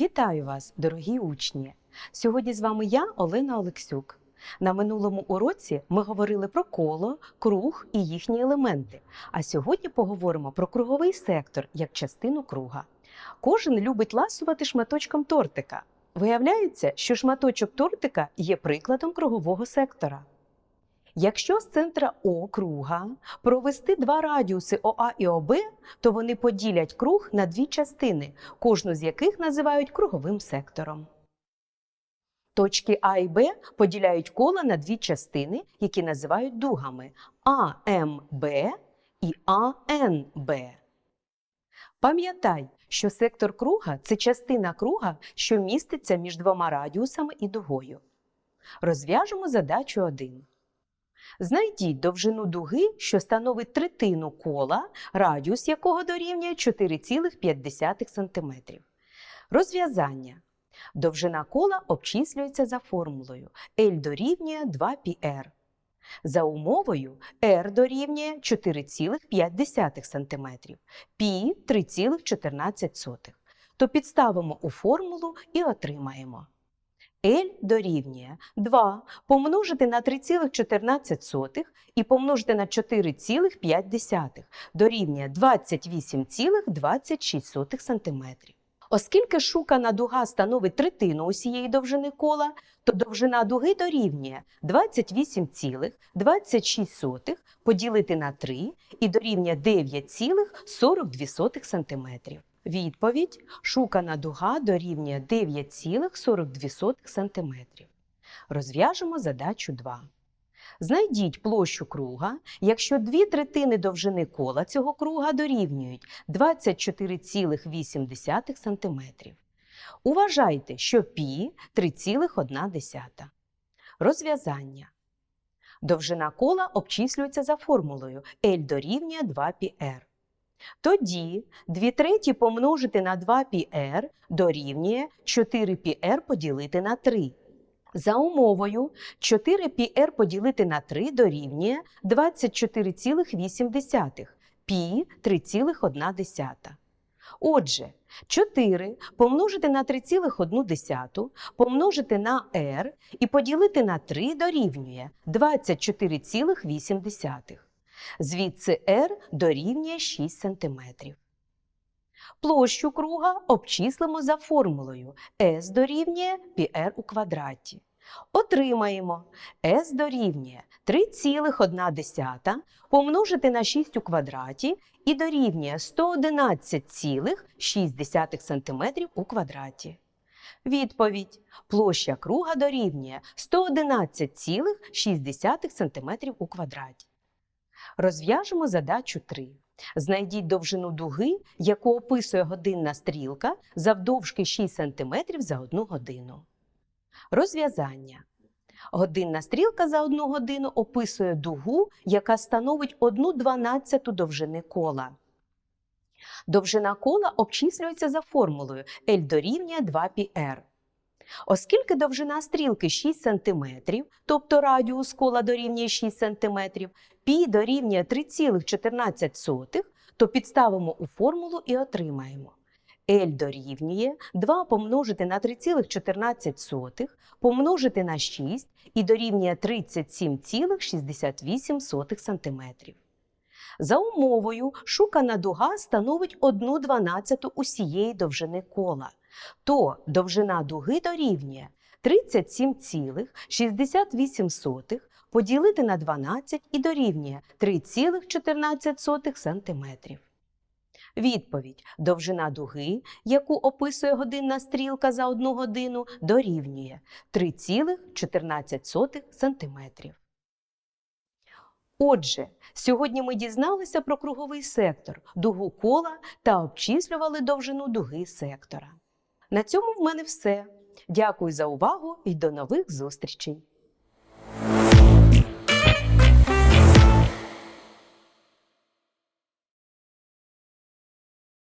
Вітаю вас, дорогі учні! Сьогодні з вами я, Олена Олексюк. На минулому уроці ми говорили про коло, круг і їхні елементи. А сьогодні поговоримо про круговий сектор як частину круга. Кожен любить ласувати шматочком тортика. Виявляється, що шматочок тортика є прикладом кругового сектора. Якщо з центра О круга провести два радіуси ОА і ОБ, то вони поділять круг на дві частини, кожну з яких називають круговим сектором. Точки А і Б поділяють коло на дві частини, які називають дугами АМБ і АНБ. Пам'ятай, що сектор круга це частина круга, що міститься між двома радіусами і дугою. Розв'яжемо задачу 1. Знайдіть довжину дуги, що становить третину кола, радіус якого дорівнює 4,5 см. Розв'язання. Довжина кола обчислюється за формулою L дорівнює 2πr. За умовою R дорівнює 4,5 см, π 3,14. То підставимо у формулу і отримаємо. L дорівнює 2 помножити на 3,14 і помножити на 4,5 дорівнює 28,26 см. Оскільки шукана дуга становить третину усієї довжини кола, то довжина дуги дорівнює 28,26 поділити на 3 і дорівнює 9,42 см. Відповідь шукана дуга дорівнює 9,42 см. Розв'яжемо задачу 2. Знайдіть площу круга, якщо дві третини довжини кола цього круга дорівнюють 24,8 см. Уважайте, що π 3,1. Розв'язання. Довжина кола обчислюється за формулою L дорівнює 2πr. Тоді 2 треті помножити на 2πr дорівнює 4πr поділити на 3. За умовою 4πr поділити на 3 дорівнює 24,8, π 3,1. Отже, 4 помножити на 3,1 помножити на r і поділити на 3 дорівнює 24,8. Звідси r дорівнює 6 см. Площу круга обчислимо за формулою S дорівнює πr у квадраті. Отримаємо S дорівнює 3,1 помножити на 6 у квадраті і дорівнює 111,6 см у квадраті. Відповідь. Площа круга дорівнює 111,6 см у квадраті. Розв'яжемо задачу 3. Знайдіть довжину дуги, яку описує годинна стрілка завдовжки 6 см за 1 годину. Розв'язання. Годинна стрілка за 1 годину описує дугу, яка становить 1 дванадцяту довжини кола. Довжина кола обчислюється за формулою L дорівнює 2πr. Оскільки довжина стрілки 6 см, тобто радіус кола дорівнює 6 см, π дорівнює 3,14, то підставимо у формулу і отримаємо. L дорівнює 2 помножити на 3,14 помножити на 6 і дорівнює 37,68 см. За умовою шукана дуга становить 1 дванадцяту усієї довжини кола, то довжина дуги дорівнює 37,68 поділити на 12 і дорівнює 3,14 см. Відповідь. Довжина дуги, яку описує годинна стрілка за 1 годину, дорівнює 3,14 см. Отже, сьогодні ми дізналися про круговий сектор, дугу кола та обчислювали довжину дуги сектора. На цьому в мене все. Дякую за увагу і до нових зустрічей!